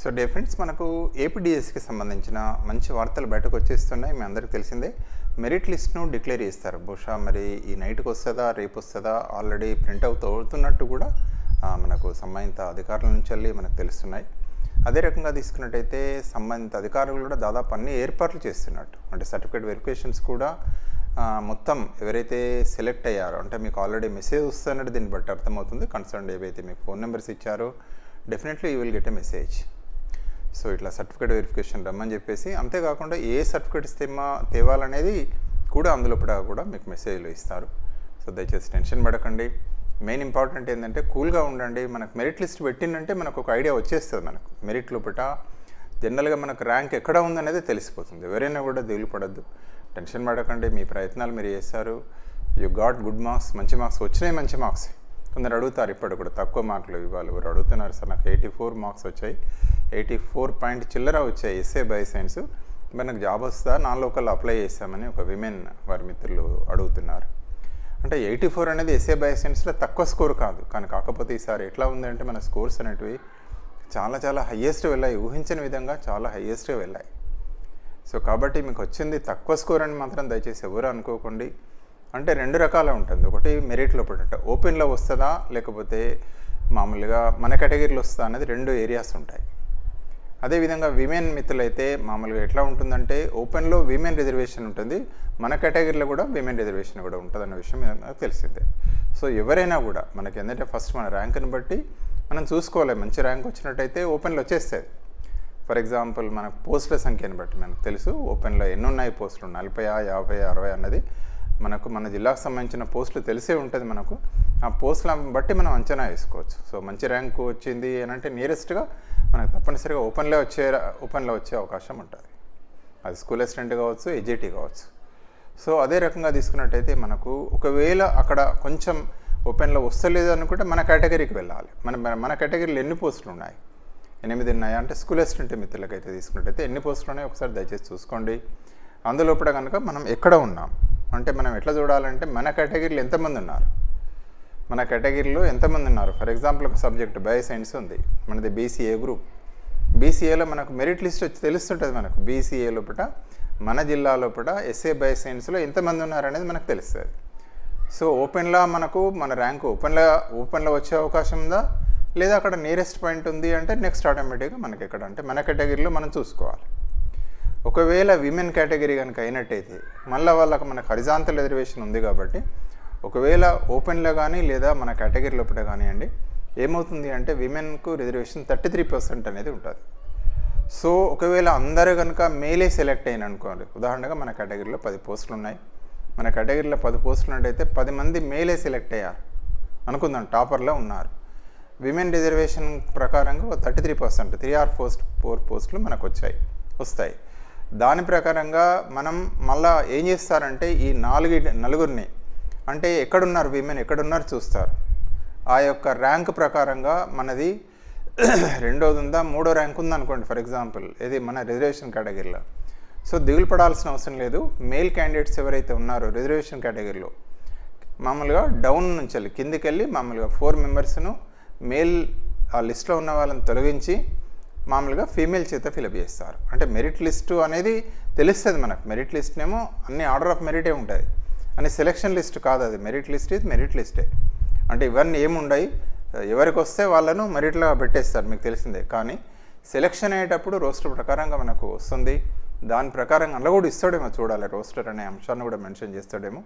So day friends మనకు ఏపీడిఎస్కి సంబంధించిన మంచి వార్తలు బయటకు వచ్చేస్తున్నాయి. మీ అందరికీ తెలిసిందే మెరిట్ లిస్ట్ను డిక్లేర్ చేస్తారు. బహుశా మరి ఈ నైట్కి వస్తుందా రేపు వస్తుందా ఆల్రెడీ ప్రింట్ అవుతూ అవుతున్నట్టు కూడా మనకు సంబంధిత అధికారుల నుంచి వెళ్ళి మనకు తెలుస్తున్నాయి. అదే రకంగా తీసుకున్నట్టయితే సంబంధిత అధికారులు కూడా దాదాపు అన్ని ఏర్పాట్లు చేస్తున్నట్టు. అంటే సర్టిఫికేట్ వెరిఫికేషన్స్ కూడా మొత్తం ఎవరైతే సెలెక్ట్ అయ్యారో అంటే మీకు ఆల్రెడీ మెసేజ్ వస్తున్నట్టు దీన్ని బట్టి అర్థమవుతుంది. కన్సర్న్ ఏవైతే మీకు ఫోన్ నెంబర్స్ ఇచ్చారో definitely you will get a message. So ఇట్లా సర్టిఫికేట్ వెరిఫికేషన్ రమ్మని చెప్పేసి అంతేకాకుండా ఏ సర్టిఫికేట్స్ తెమ్మా తేవాలనేది కూడా అందులో కూడా- మీకు మెసేజ్లు ఇస్తారు. సో దయచేసి టెన్షన్ పడకండి. మెయిన్ ఇంపార్టెంట్ ఏంటంటే కూల్గా ఉండండి. మనకు మెరిట్ లిస్ట్ పెట్టిందంటే మనకు ఒక ఐడియా వచ్చేస్తుంది మనకు. మెరిట్ లోపల జనరల్గా మనకు ర్యాంక్ ఎక్కడ ఉందనేది తెలిసిపోతుంది. ఎవరైనా కూడా దిగులు పడద్దు. టెన్షన్ పడకండి. మీ ప్రయత్నాలు మీరు చేస్తారు. యు గాట్ గుడ్ మార్క్స్ మంచి మార్క్స్. వచ్చినాయి మంచి మార్క్స్. కొందరు అడుగుతారు ఇప్పుడు కూడా తక్కువ మార్కులు ఇవ్వాలి. ఎవరు అడుగుతున్నారు సార్ నాకు ఎయిటీ ఫోర్ మార్క్స్ వచ్చాయి. ఎయిటీ ఫోర్ పాయింట్ చిల్లర వచ్చాయి ఎస్ఏ బై సైన్స్ మరి నాకు జాబ్ వస్తుందా? నా లోకల్ అప్లై చేస్తామని ఒక విమెన్ వారి మిత్రులు అడుగుతున్నారు. అంటే ఎయిటీ ఫోర్ అనేది ఎస్ఏ బై సైన్స్లో తక్కువ స్కోర్ కాదు. కానీ కాకపోతే ఈసారి ఎట్లా ఉందంటే మన స్కోర్స్ అనేటివి చాలా చాలా హయ్యెస్ట్ వెళ్ళాయి. ఊహించని విధంగా చాలా హయ్యెస్ట్ వెళ్ళాయి. సో కాబట్టి మీకు వచ్చింది తక్కువ స్కోర్ అని మాత్రం దయచేసి ఎవరు అనుకోకండి. అంటే రెండు రకాల ఉంటుంది. ఒకటి మెరిట్లో అంటే ఓపెన్లో వస్తుందా? లేకపోతే మామూలుగా మన కేటగిరీలో వస్తుందా అనేది రెండు ఏరియాస్ ఉంటాయి. అదేవిధంగా విమెన్ మిత్రులైతే మామూలుగా ఎట్లా ఉంటుందంటే ఓపెన్లో విమెన్ రిజర్వేషన్ ఉంటుంది. మన కేటగిరీలో కూడా విమెన్ రిజర్వేషన్ కూడా ఉంటుంది అన్న విషయం నాకు తెలిసిందే. సో ఎవరైనా కూడా మనకి ఏంటంటే ఫస్ట్ మన ర్యాంక్ని బట్టి మనం చూసుకోవాలి. మంచి ర్యాంక్ వచ్చినట్టయితే ఓపెన్లో వచ్చేస్తుంది ఫర్ ఎగ్జాంపుల్ మనకు పోస్టుల సంఖ్యను బట్టి మనకు తెలుసు. ఓపెన్లో ఎన్ని ఉన్నాయి పోస్టులు నలభై యాభై అరవై అన్నది. మనకు మన జిల్లాకు సంబంధించిన పోస్టులు తెలిసే ఉంటుంది మనకు. ఆ పోస్టులను బట్టి మనం అంచనా వేసుకోవచ్చు. సో మంచి ర్యాంకు వచ్చింది అని అంటే నియరెస్ట్గా మనకు తప్పనిసరిగా ఓపెన్లో వచ్చే ఓపెన్లో వచ్చే అవకాశం ఉంటుంది. అది స్కూల్ అసిస్టెంట్ కావచ్చు ఎడ్జిటీ కావచ్చు. సో అదే రకంగా తీసుకున్నట్టయితే మనకు ఒకవేళ అక్కడ కొంచెం ఓపెన్లో వస్తలేదు అనుకుంటే మన కేటగిరీకి వెళ్ళాలి. మన మన కేటగిరీలో ఎన్ని పోస్టులు ఉన్నాయి? ఎనిమిది ఉన్నాయా? అంటే స్కూల్ అసిస్టెంట్ మిత్రులకైతే తీసుకున్నట్టయితే ఎన్ని పోస్టులు ఉన్నాయో ఒకసారి దయచేసి చూసుకోండి. అందులోపల కనుక మనం ఎక్కడ ఉన్నాం? అంటే మనం ఎట్లా చూడాలంటే మన కేటగిరీలో ఎంతమంది ఉన్నారు? మన కేటగిరీలో ఎంతమంది ఉన్నారు? ఫర్ ఎగ్జాంపుల్ ఒక సబ్జెక్ట్ బయో సైన్స్ ఉంది. మనది బీసీఏ గ్రూప్. బీసీఏలో మనకు మెరిట్ లిస్ట్ వచ్చి తెలుస్తుంటుంది మనకు. బీసీఏ లోపల మన జిల్లా లోపల ఎస్ఏ బయో సైన్స్లో ఎంతమంది ఉన్నారనేది మనకు తెలుస్తుంది. సో ఓపెన్లో మనకు మన ర్యాంక్ ఓపెన్లో ఓపెన్లో వచ్చే అవకాశం ఉందా? లేదా అక్కడ నియరెస్ట్ పాయింట్ ఉంది అంటే నెక్స్ట్ ఆటోమేటిక్గా మనకి ఎక్కడ అంటే మన కేటగిరీలో మనం చూసుకోవాలి. ఒకవేళ విమెన్ కేటగిరీ కనుక అయినట్టయితే మళ్ళీ వాళ్ళకి మనకు హరిజాంతల్ రిజర్వేషన్ ఉంది కాబట్టి ఒకవేళ ఓపెన్లో కానీ లేదా మన కేటగిరీ లోపల కానివ్వండి ఏమవుతుంది అంటే విమెన్కు రిజర్వేషన్ థర్టీ త్రీ పర్సెంట్ అనేది ఉంటుంది. సో ఒకవేళ అందరూ కనుక మేలే సెలెక్ట్ అయిన అనుకోండి ఉదాహరణగా మన కేటగిరీలో పది పోస్టులు ఉన్నాయి. మన కేటగిరీలో పది పోస్టులు ఉన్నట్టయితే పది మంది మేలే సెలెక్ట్ అయ్యారు. అనుకుందాం టాపర్లో ఉన్నారు. విమెన్ రిజర్వేషన్ ప్రకారంగా thirty three percent three or post four పోస్టులు మనకు వచ్చాయి వస్తాయి. దాని ప్రకారంగా మనం మళ్ళా ఏం చేస్తారంటే ఈ నాలుగు నలుగురిని అంటే ఎక్కడున్నారు విమెన్ ఎక్కడున్నారు చూస్తారు. ఆ యొక్క ర్యాంక్ ప్రకారంగా మనది రెండోది ఉందా మూడో ర్యాంక్ ఉందనుకోండి ఫర్ ఎగ్జాంపుల్ ఇది మన రిజర్వేషన్ కేటగిరీలో సో దిగులు పడాల్సిన అవసరం లేదు. మేల్ క్యాండిడేట్స్ ఎవరైతే ఉన్నారో రిజర్వేషన్ కేటగిరీలో మామూలుగా డౌన్ నుంచి వెళ్ళి కిందికి వెళ్ళి మామూలుగా ఫోర్ మెంబర్స్ను మేల్ ఆ లిస్ట్లో ఉన్న వాళ్ళని తొలగించి మామూలుగా ఫీమేల్ చేత ఫిలప్ చేస్తారు. అంటే మెరిట్ లిస్టు అనేది తెలుస్తుంది మనకు. మెరిట్ లిస్ట్నేమో అన్ని ఆర్డర్ ఆఫ్ మెరిటే ఉంటుంది అని సెలెక్షన్ లిస్ట్ కాదు అది. మెరిట్ లిస్ట్ ఇది మెరిట్ లిస్టే. అంటే ఇవన్నీ ఏముండయి? ఎవరికి వస్తే వాళ్ళను మెరిట్లో పెట్టేస్తారు మీకు తెలిసిందే. కానీ సెలెక్షన్ అయ్యేటప్పుడు రోస్టర్ ప్రకారంగా మనకు వస్తుంది. దాని ప్రకారంగా అలా కూడా ఇస్తాడేమో చూడాలి. రోస్టర్ అనే అంశాన్ని కూడా మెన్షన్ చేస్తాడేమో.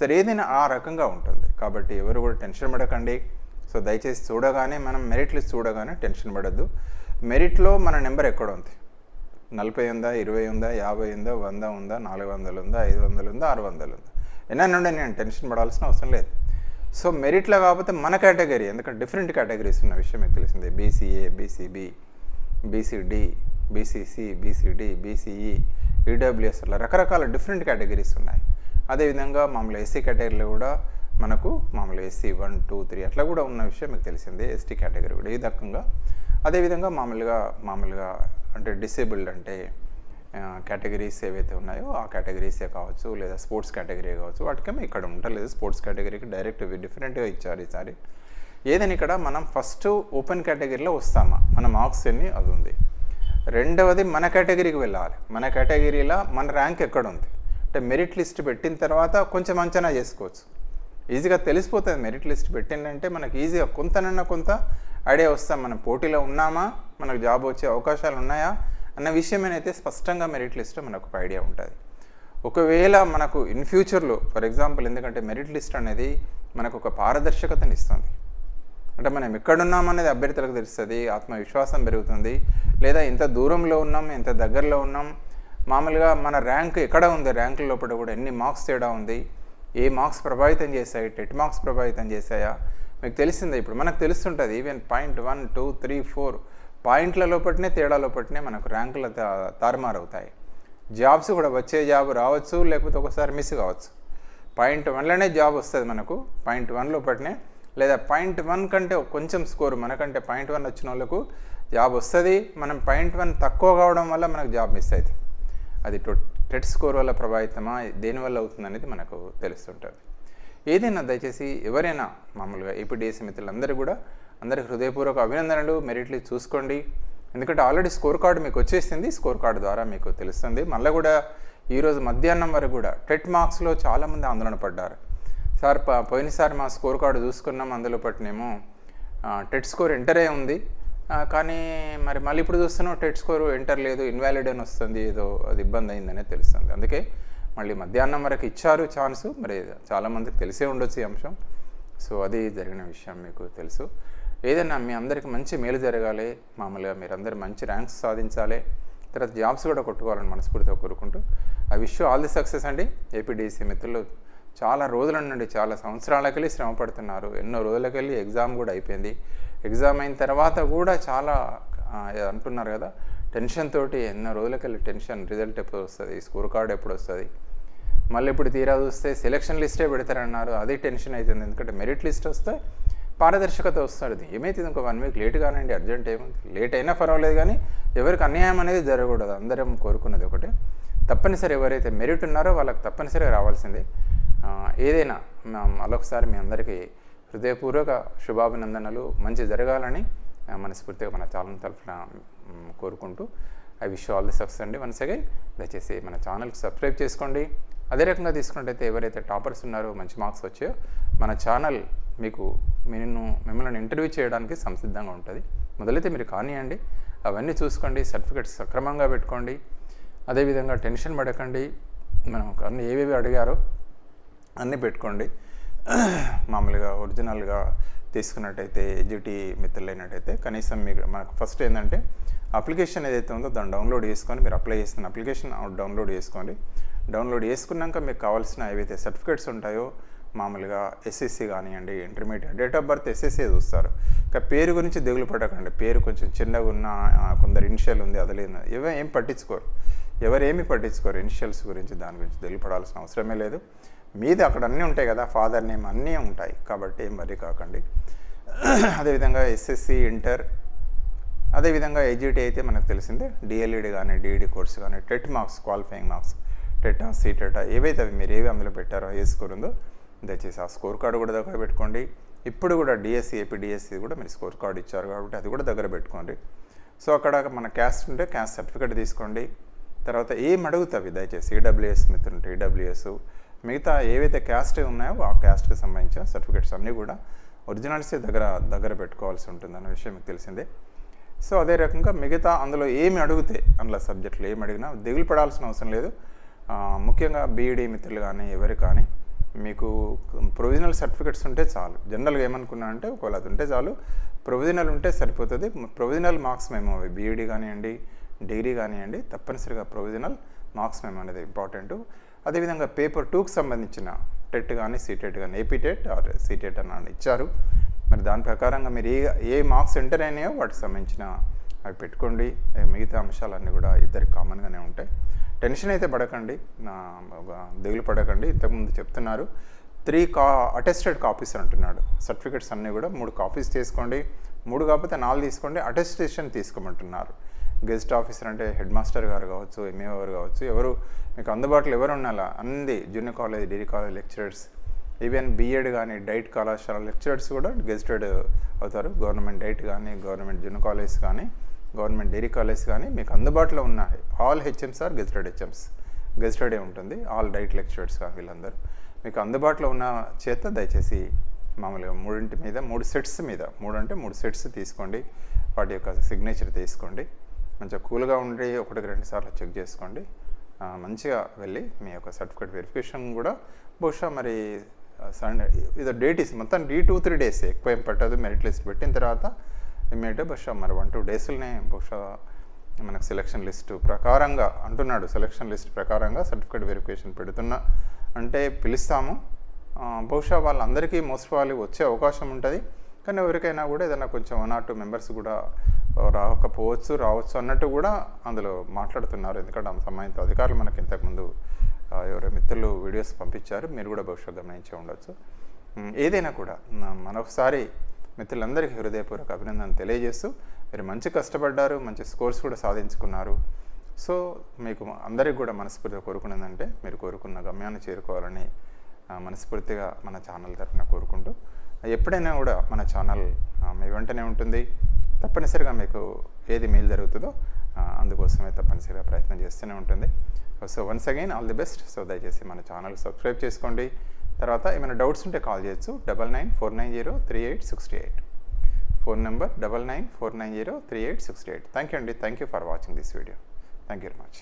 సరే ఏదైనా ఆ రకంగా ఉంటుంది. కాబట్టి ఎవరు కూడా టెన్షన్ పడకండి. సో దయచేసి చూడగానే మనం మెరిట్ లిస్ట్ చూడగానే టెన్షన్ పడద్దు. మెరిట్లో మన నెంబర్ ఎక్కడ ఉంది నలభై ఉందా ఇరవై ఉందా యాభై ఉందా వంద ఉందా నాలుగు వందలు ఉందా ఐదు వందలు ఉందా ఆరు వందలు ఉందా? ఎన్నైనా నేను టెన్షన్ పడాల్సిన అవసరం లేదు. సో మెరిట్లో కాకపోతే మన కేటగిరీ ఎందుకంటే డిఫరెంట్ కేటగిరీస్ ఉన్న విషయం మీకు తెలిసిందే. BCA BCB BCD BCC BCD BCE EWS అలా రకరకాల డిఫరెంట్ కేటగిరీస్ ఉన్నాయి. అదేవిధంగా మామూలు ఎస్సీ కేటగిరీలో కూడా మనకు మామూలు ఎస్సీ వన్ టూ త్రీ అట్లా కూడా ఉన్న విషయం మీకు తెలిసిందే. ఎస్టీ కేటగిరీ కూడా. ఈ రకంగా అదేవిధంగా మామూలుగా మామూలుగా అంటే డిసేబుల్డ్ అంటే కేటగిరీస్ ఏవైతే ఉన్నాయో ఆ కేటగిరీసే కావచ్చు లేదా స్పోర్ట్స్ కేటగిరీ కావచ్చు వాటికేమో ఇక్కడ ఉండలేదు స్పోర్ట్స్ కేటగిరీకి డైరెక్ట్ డిఫరెంట్గా ఇచ్చారు ఈసారి. ఏదైనా ఇక్కడ మనం ఫస్ట్ ఓపెన్ కేటగిరీలో వస్తామా? మన మార్క్స్ ఎన్ని? అది ఉంది. రెండవది మన కేటగిరీకి వెళ్ళాలి. మన కేటగిరీలో మన ర్యాంక్ ఎక్కడ ఉంది అంటే మెరిట్ లిస్ట్ పెట్టిన తర్వాత కొంచెం అంచనా చేసుకోవచ్చు. ఈజీగా తెలిసిపోతుంది మెరిట్ లిస్ట్ పెట్టిందంటే మనకి ఈజీగా కొంతనన్నా కొంత ఐడియా వస్తాం. మనం పోటీలో ఉన్నామా? మనకు జాబ్ వచ్చే అవకాశాలు ఉన్నాయా? అన్న విషయమేనైతే స్పష్టంగా మెరిట్ లిస్ట్లో మనకు ఒక ఐడియా ఉంటుంది. ఒకవేళ మనకు ఇన్ ఫ్యూచర్లో ఫర్ ఎగ్జాంపుల్ ఎందుకంటే మెరిట్ లిస్ట్ అనేది మనకు ఒక పారదర్శకతని ఇస్తుంది. అంటే మనం ఎక్కడున్నామనేది అభ్యర్థులకు తెలుస్తుంది ఆత్మవిశ్వాసం పెరుగుతుంది. లేదా ఎంత దూరంలో ఉన్నాం ఎంత దగ్గరలో ఉన్నాం. మామూలుగా మన ర్యాంక్ ఎక్కడ ఉంది? ర్యాంకుల లోపల కూడా ఎన్ని మార్క్స్ తేడా ఉంది? ఏ మార్క్స్ ప్రభావితం చేశాయి? టెట్ మార్క్స్ ప్రభావితం చేశాయా? మీకు తెలిసిందే ఇప్పుడు. మనకు తెలుస్తుంటుంది even point one two three four పాయింట్ల లోపటినే తేడా లోపటినే మనకు ర్యాంకుల తారుమారవుతాయి. జాబ్స్ కూడా వచ్చే జాబ్ రావచ్చు లేకపోతే ఒకసారి మిస్ కావచ్చు. పాయింట్ వన్లోనే జాబ్ వస్తుంది మనకు. పాయింట్ వన్ లోపటినే లేదా పాయింట్ వన్ కంటే కొంచెం స్కోర్ మనకంటే పాయింట్ వన్ వచ్చిన వాళ్ళకు జాబ్ వస్తుంది. మనం పాయింట్ వన్ తక్కువ కావడం వల్ల మనకు జాబ్ మిస్ అవుతుంది అది టెట్ స్కోర్ వల్ల ప్రభావితమా? దేనివల్ల అవుతుంది అనేది మనకు తెలుస్తుంటుంది. ఏదైనా దయచేసి ఎవరైనా మామూలుగా ఏపీడిఎస్సీ మిత్రులందరూ కూడా అందరికీ హృదయపూర్వక అభినందనలు మెరిట్లు చూసుకోండి. ఎందుకంటే ఆల్రెడీ స్కోర్ కార్డు మీకు వచ్చేసింది స్కోర్ కార్డు ద్వారా మీకు తెలుస్తుంది. మళ్ళీ కూడా ఈరోజు మధ్యాహ్నం వరకు కూడా టెట్ మార్క్స్లో చాలామంది ఆందోళన పడ్డారు. సార్ పోయినసారి మా స్కోర్ కార్డు చూసుకున్నాం అందులో పట్టినేమో టెట్ స్కోర్ ఎంటరే ఉంది. కానీ మరి మళ్ళీ ఇప్పుడు చూస్తున్నాం టెట్ స్కోర్ ఎంటర్ లేదు ఇన్వాలిడ్ అని వస్తుంది ఏదో అది ఇబ్బంది అయిందనే తెలుస్తుంది. అందుకే మళ్ళీ మధ్యాహ్నం వరకు ఇచ్చారు ఛాన్స్. మరి చాలామందికి తెలిసే ఉండొచ్చు ఈ అంశం. సో అది జరిగిన విషయం మీకు తెలుసు. ఏదైనా మీ అందరికీ మంచి మేలు జరగాలి మామూలుగా మీరందరూ మంచి ర్యాంక్స్ సాధించాలి తర్వాత జాబ్స్ కూడా కొట్టుకోవాలని మనస్ఫూర్తిగా కోరుకుంటూ I wish all the success అండి. ఏపీడీసీ మిత్రులు చాలా రోజుల నుండి చాలా సంవత్సరాలకెళ్ళి శ్రమ పడుతున్నారు. ఎన్నో రోజులకెళ్ళి ఎగ్జామ్ కూడా అయిపోయింది. ఎగ్జామ్ అయిన తర్వాత కూడా చాలా అంటున్నారు కదా టెన్షన్ తోటి ఎన్నో రోజులకెళ్ళి టెన్షన్ రిజల్ట్ ఎప్పుడు వస్తుంది స్కోర్ కార్డ్ ఎప్పుడు వస్తుంది? మళ్ళీ ఇప్పుడు తీరా చూస్తే సెలక్షన్ లిస్టే పెడతారన్నారు అది టెన్షన్ అవుతుంది ఎందుకంటే మెరిట్ లిస్ట్ వస్తే పారదర్శకత వస్తుంది ఏమైతుంది? ఇంకో వన్ వీక్ లేట్ కానండి అర్జెంట్ ఏముంది లేట్ అయినా పర్వాలేదు కానీ ఎవరికి అన్యాయం అనేది జరగకూడదు. అందరం కోరుకున్నది ఒకటే. తప్పనిసరి ఎవరైతే మెరిట్ ఉన్నారో వాళ్ళకి తప్పనిసరిగా రావాల్సిందే. ఏదైనా మరొకసారి మీ అందరికీ హృదయపూర్వక శుభాభినందనలు. మంచి జరగాలని మనస్ఫూర్తిగా మన చాలా తరఫున కోరుకుంటూ I wish all the success అండి. వన్స్ అగైన్ దయచేసి మన ఛానల్కి సబ్స్క్రైబ్ చేసుకోండి. అదే రకంగా తీసుకున్నట్టయితే ఎవరైతే టాపర్స్ ఉన్నారో మంచి మార్క్స్ వచ్చాయో మన ఛానల్ మీకు నేను మిమ్మల్ని ఇంటర్వ్యూ చేయడానికి సంసిద్ధంగా ఉంటుంది. మొదలైతే మీరు కానివ్వండి అవన్నీ చూసుకోండి. సర్టిఫికెట్స్ సక్రమంగా పెట్టుకోండి. అదేవిధంగా టెన్షన్ పడకండి. మనం అన్ని ఏవేవి అడిగారో అన్నీ పెట్టుకోండి. మామూలుగా ఒరిజినల్గా తీసుకున్నట్టయితే ఎడ్జిటీ మిత్రులైనట్టయితే కనీసం మీకు మనకు ఫస్ట్ ఏంటంటే అప్లికేషన్ ఏదైతే ఉందో దాన్ని డౌన్లోడ్ చేసుకొని మీరు అప్లై చేస్తున్న అప్లికేషన్ డౌన్లోడ్ చేసుకోండి. డౌన్లోడ్ చేసుకున్నాక మీకు కావాల్సిన ఏవైతే సర్టిఫికేట్స్ ఉంటాయో మామూలుగా ఎస్ఎస్సి కానివ్వండి intermediate date of birth SSC చూస్తారు. ఇంకా పేరు గురించి దిగులు పడకండి. పేరు కొంచెం చిన్నగా ఉన్న కొందరు ఇనిషియల్ ఉంది అది లేదు. ఇవే ఏం పట్టించుకోరు. ఎవరేమి పట్టించుకోరు ఇనిషియల్స్ గురించి దాని గురించి దిగులు పడాల్సిన అవసరమే లేదు. మీది అక్కడ అన్నీ ఉంటాయి కదా ఫాదర్ నేమ్ అన్నీ ఉంటాయి. కాబట్టి ఏం వరి కాకండి. అదేవిధంగా ఎస్ఎస్సి ఇంటర్ అదేవిధంగా ఎడ్జిటీ అయితే మనకు తెలిసిందే డిఎల్ఈడి కానీ డిఈడి కోర్స్ కానీ టెట్ మార్క్స్ క్వాలిఫైయింగ్ మార్క్స్ టెటా సీటెటా ఏవైతే అవి మీరు ఏవి అందులో పెట్టారో ఏ స్కోర్ ఉందో దయచేసి ఆ స్కోర్ కార్డు కూడా దగ్గర పెట్టుకోండి. ఇప్పుడు కూడా డిఎస్సి ఏపీ డిఎస్సి కూడా మీరు స్కోర్ కార్డు ఇచ్చారు కాబట్టి అది కూడా దగ్గర పెట్టుకోండి. సో అక్కడ మన క్యాస్ట్ ఉంటే క్యాస్ట్ సర్టిఫికేట్ తీసుకోండి. తర్వాత ఏం అడుగుతావి? దయచేసి ఈడబ్ల్యూఎస్ మిత్రుంటే ఈడబ్ల్యూఎస్ మిగతా ఏవైతే క్యాస్ట్ ఉన్నాయో ఆ క్యాస్ట్కి సంబంధించిన సర్టిఫికేట్స్ అన్నీ కూడా ఒరిజినల్స్ దగ్గర దగ్గర పెట్టుకోవాల్సి ఉంటుంది అన్న విషయం మీకు తెలిసిందే. సో అదే రకంగా మిగతా అందులో ఏమి అడిగితే అందులో సబ్జెక్టులు ఏమి అడిగినా దిగులు పడాల్సిన అవసరం లేదు. ముఖ్యంగా బీఈడీ మిత్రులు కానీ ఎవరు కానీ మీకు ప్రొవిజనల్ సర్టిఫికెట్స్ ఉంటే చాలు. జనరల్గా ఏమనుకున్నా అంటే ఒకవేళ అది ఉంటే చాలు. ప్రొవిజనల్ ఉంటే సరిపోతుంది. ప్రొవిజనల్ మార్క్స్ మేము అవి బీఈడీ కానివ్వండి డిగ్రీ కానివ్వండి తప్పనిసరిగా ప్రొవిజనల్ మార్క్స్ మేము అనేది ఇంపార్టెంట్ అదేవిధంగా పేపర్ టూకి సంబంధించిన టెట్ కానీ సీటెట్ కానీ ఏపీ టెట్ ఆర్ సీటెట్ అని ఇచ్చారు. మరి దాని ప్రకారంగా మీరు ఏ ఏ మార్క్స్ ఎంటర్ అయినాయో వాటికి సంబంధించిన అవి పెట్టుకోండి. మిగతా అంశాలన్నీ కూడా ఇద్దరికి కామన్గానే ఉంటాయి. టెన్షన్ అయితే పడకండి. నా దిగులు పడకండి. ఇంతకుముందు చెప్తున్నారు. త్రీ కా అటెస్టెడ్ కాపీస్ అంటున్నాడు. సర్టిఫికెట్స్ అన్నీ కూడా మూడు కాపీస్ తీసుకోండి. మూడు కాకపోతే నాలుగు తీసుకోండి. అటెస్టేషన్ తీసుకోమంటున్నారు. గెస్ట్ ఆఫీసర్ అంటే హెడ్ మాస్టర్ గారు కావచ్చు ఎంఏ గారు కావచ్చు ఎవరు మీకు అందుబాటులో ఎవరు ఉండాలా? అన్ని junior college degree college lecturers even BEd కానీ డైట్ కళాశాల లెక్చరర్స్ కూడా గెజిటెడ్ అవుతారు. గవర్నమెంట్ డైట్ కానీ గవర్నమెంట్ జూనియర్ కాలేజ్ కానీ గవర్నమెంట్ డిగ్రీ కాలేజ్ కానీ మీకు అందుబాటులో ఉన్న all HMs are gazetted HMs. గెజిటెడే ఉంటుంది ఆల్ డైట్ లెక్చరర్స్ కానీ వీళ్ళందరూ. మీకు అందుబాటులో ఉన్న చేత దయచేసి మామూలుగా మూడింటి మీద మూడు సెట్స్ మీద మూడు అంటే మూడు సెట్స్ తీసుకోండి. వాటి యొక్క సిగ్నేచర్ తీసుకోండి. మంచిగా కూల్గా ఉండి ఒకటికి రెండు సార్లు చెక్ చేసుకోండి. మంచిగా వెళ్ళి మీ యొక్క సర్టిఫికేట్ వెరిఫికేషన్ కూడా బహుశా మరి సండే ఇది డేట్ ఇస్ మొత్తం డీ టూ త్రీ డేస్ ఎక్కువ ఏం పట్టదు. మెరిట్ లిస్ట్ పెట్టిన తర్వాత ఇమ్మీడియట్ బహుశా మరి వన్ టూ డేస్లోనే బహుశా మనకు సెలక్షన్ లిస్టు ప్రకారంగా అంటున్నాడు. సెలక్షన్ లిస్ట్ ప్రకారంగా సర్టిఫికేట్ వెరిఫికేషన్ పెడుతున్నా అంటే పిలుస్తాము. బహుశా వాళ్ళందరికీ మోస్ట్ వచ్చే అవకాశం ఉంటుంది. కానీ ఎవరికైనా కూడా ఏదైనా కొంచెం వన్ ఆర్ టూ మెంబర్స్ కూడా రాకపోవచ్చు రావచ్చు అన్నట్టు కూడా అందులో మాట్లాడుతున్నారు. ఎందుకంటే అంత సంబంధిత అధికారులు మనకి ఇంతకుముందు ఎవరో మిత్రులు వీడియోస్ పంపించారు. మీరు కూడా బహుశా గమనించే ఉండొచ్చు. ఏదైనా కూడా మరొకసారి మిత్రులందరికీ హృదయపూర్వక అభినందన తెలియజేస్తూ మీరు మంచి కష్టపడ్డారు మంచి స్కోర్స్ కూడా సాధించుకున్నారు. సో మీకు అందరికీ కూడా మనస్ఫూర్తిగా కోరుకున్నదంటే మీరు కోరుకున్న గమ్యాన్ని చేరుకోవాలని మనస్ఫూర్తిగా మన ఛానల్ తరఫున కోరుకుంటూ ఎప్పుడైనా కూడా మన ఛానల్ మీ వెంటనే ఉంటుంది. తప్పనిసరిగా మీకు ఏది మేలు జరుగుతుందో అందుకోసమే తప్పనిసరిగా ప్రయత్నం చేస్తూనే ఉంటుంది. So once again all the best so దయచేసి మన ఛానల్ సబ్స్క్రైబ్ చేసుకోండి. తర్వాత ఏమైనా డౌట్స్ ఉంటే కాల్ చేయొచ్చు. Double nine four nine zero three eight sixty eight. Phone number double nine four nine zero three eight sixty eight. Thank you అండి. Thank you for watching this video thank you very much